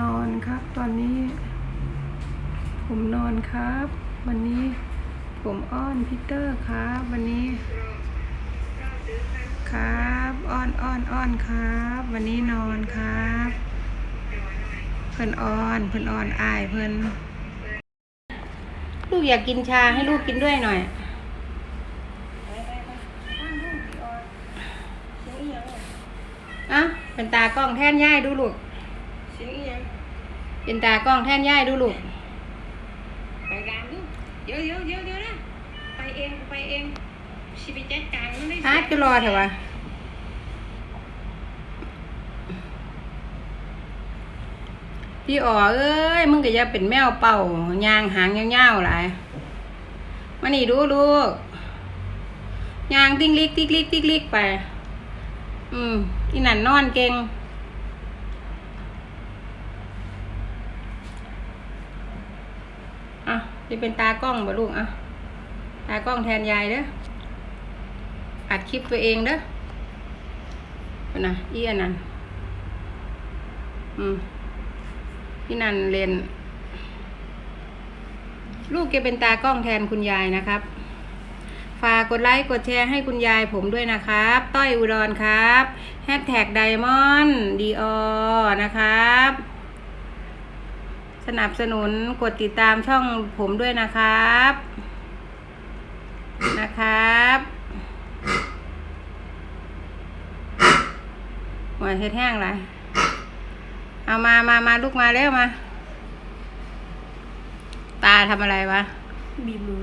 นอนครับ ตอนนี้ ผมนอนครับ วันนี้ผมอ้อนพีเตอร์ครับ วันนี้ ครับ อ้อนอ้อนอ้อนครับ วันนี้นอนครับ เพิ่นอ้อน เพิ่นอ้อนอายเพิ่อน ลูกอยากกินชาให้ลูกกินด้วยหน่อย อะเป็นตากล้องแท่นย่ายดูลูกเป็นตากล้องแท่นย่ายดูลูก ไปร้านดูเดี๋ยวเดี๋ยวเดี๋ยวเดี๋ยวนะไปเองไปเองสิไปจัดการมันได้อาร์ตก็รอเถอะวะ พี่อ๋อเอ้ยมึงก็อย่าเป็นแมวเป่ายางหางยาวๆหลายมานี่ดูลูกยางติ๊กลิกติ๊กลิกติ๊กลิกไป อืมอีนั่นนอนเก่งอะจะเป็นตากล้องบ่ลูกอะตากล้องแทนยายเด้ออัดคลิปตัวเองเด้อนะอีอันนั้นอืม พี่นันเรียนลูกแกเป็นตากล้องแทนคุณยายนะครับ ฝากกดไลค์กดแชร์ให้คุณยายผมด้วยนะครับ ต้อยอุดรครับแฮชแท็กไดมอนด์ดีอนะครับ สนับสนุนกดติดตามช่องผมด้วยนะครับ นะครับหัวเฮ็ดแห้งไร เอามามามาลูกมาเร็วมา ตาทำอะไรวะ บีบมือ